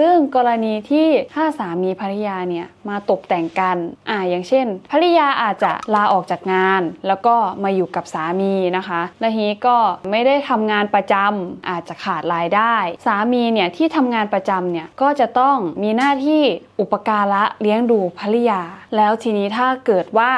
ซึ่งกรณีที่ถ้าสามีภรรยาเนี่ยมาตกแต่งกัน อ่าอย่างเช่น ภรรยาอาจจะลาออกจากงาน แล้วก็มาอยู่กับสามีนะคะและทีนี้ก็ไม่ได้ทำงานประจำอาจจะขาดรายได้ สามีเนี่ยที่ทำงานประจำเนี่ยก็จะต้องมีหน้าที่อุปการะเลี้ยงดูภรรยา แล้วทีนี้ถ้าเกิดว่า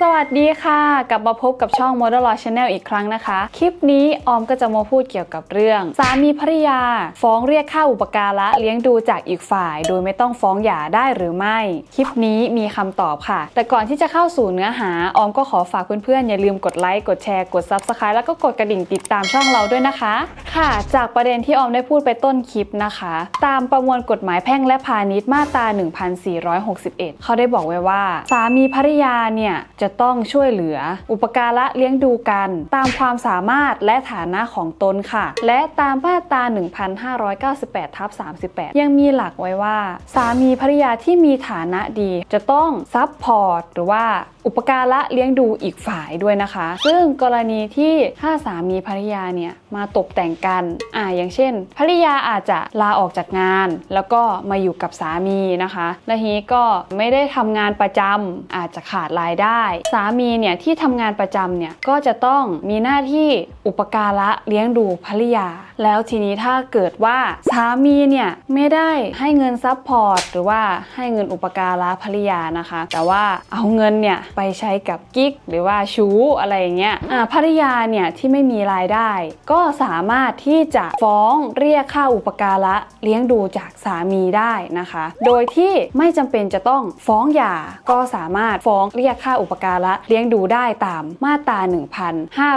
สวัสดีค่ะ กลับมาพบกับช่อง Model Law Channel อีกครั้งนะคะ คลิปนี้ออมก็จะมาพูดเกี่ยวกับเรื่อง สามีภรรยา ฟ้องเรียกค่าอุปการะเลี้ยงดูจากอีกฝ่าย โดยไม่ต้องฟ้องหย่าได้หรือไม่ คลิปนี้มีคำตอบค่ะ แต่ก่อนที่จะเข้าสู่เนื้อหาออมก็ขอฝากเพื่อนๆอย่าลืมกดไลค์กดแชร์กด Subscribe แล้วก็กดกระดิ่งติดตามช่องเราด้วยนะคะ ค่ะ จากประเด็นที่ออมได้พูดไปต้นคลิปนะคะ ตามประมวลกฎหมายแพ่งและพาณิชย์มาตรา 1461 เขาได้บอกไว้ว่า สามีภรรยาเนี่ยจะต้อง้องช่วยเหลือ อุปการะเลี้ยงดูกัน ตามความสามารถและฐานะของตนค่ะ และตามมาตรา 1598ทับ38 ยังมีหลักไว้ว่า สามีภรรยาที่มีฐานะดีจะต้องซับพอร์ตหรือว่า อุปการะเลี้ยงดูอีกฝ่ายด้วยนะคะ ซึ่งกรณีที่ถ้าสามีภรรยาเนี่ยมาตกแต่งกันอ่าอย่างเช่น ภรรยาอาจจะลาออกจากงาน แล้วก็มาอยู่กับสามีนะคะและทีนี้ก็ไม่ได้ทำงานประจำอาจจะขาดรายได้ สามีเนี่ยที่ทำงานประจำเนี่ยก็จะต้องมีหน้าที่อุปการะเลี้ยงดูภรรยา แล้วทีนี้ถ้าเกิดว่าสามีเนี่ยไม่ได้ให้เงินซัพพอร์ตหรือว่าให้เงินอุปการะภรรยานะคะ แต่ว่าเอาเงินเนี่ยไปใช้กับกิ๊กหรือว่าชู้อะไรอย่างเงี้ยอ่าภรรยาเนี่ยที่ไม่มีรายได้ ก็สามารถที่จะฟ้องเรียกค่าอุปการะเลี้ยงดูจากสามีได้นะคะ โดยที่ไม่จำเป็นจะต้องฟ้องหย่าก็สามารถฟ้องเรียกค่าอุปการะเลี้ยงดูได้ตามมาตรา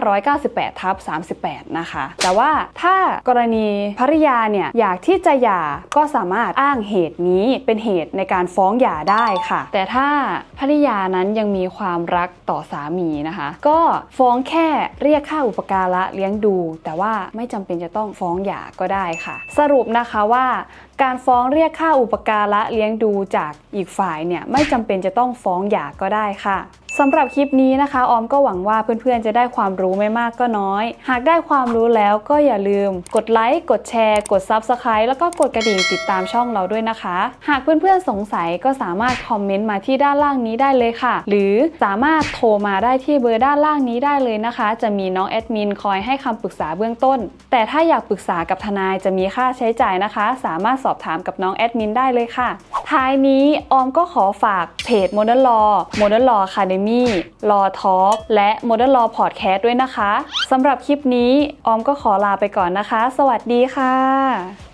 1598ทับ38 นะคะ แต่ว่าถ้ากรณีภรรยาเนี่ยอยากที่จะหย่าก็สามารถอ้างเหตุนี้เป็นเหตุในการฟ้องหย่าได้ค่ะ แต่ถ้าภรรยานั้นยังมีความรักต่อสามีนะคะ ก็ฟ้องแค่เรียกค่าอุปการะเลี้ยงดู แต่ว่าไม่จำเป็นจะต้องฟ้องหย่าก็ได้ค่ะ สรุปนะคะว่าการฟ้องเรียกค่าอุปการะเลี้ยงดูจากอีกฝ่ายเนี่ยไม่จำเป็นจะต้องฟ้องหย่าก็ได้ค่ะ สำหรับคลิปนี้นะคะ ออมก็หวังว่าเพื่อนๆ จะได้ความรู้ไม่มากก็น้อย หากได้ความรู้แล้วก็อย่าลืม กดไลค์ กดแชร์ กด Subscribe แล้วก็กดกระดิ่งติดตามช่องเราด้วยนะคะ หากเพื่อนๆ สงสัยก็สามารถคอมเมนต์มาที่ด้านล่างนี้ได้เลยค่ะ หรือสามารถโทรมาได้ที่เบอร์ด้านล่างนี้ได้เลยนะคะ จะมีน้องแอดมินคอยให้คำปรึกษาเบื้องต้น แต่ถ้าอยากปรึกษากับทนายจะมีค่าใช้จ่ายนะคะ สามารถสอบถามกับน้องแอดมินได้เลยค่ะท้ายนี้ออมก็ขอฝากเพจ Modern Law Modern Law Academy Law Talk และ Modern Law Podcast ด้วยนะคะสำหรับคลิปนี้ออมก็ขอลาไปก่อนนะคะ สวัสดีค่ะ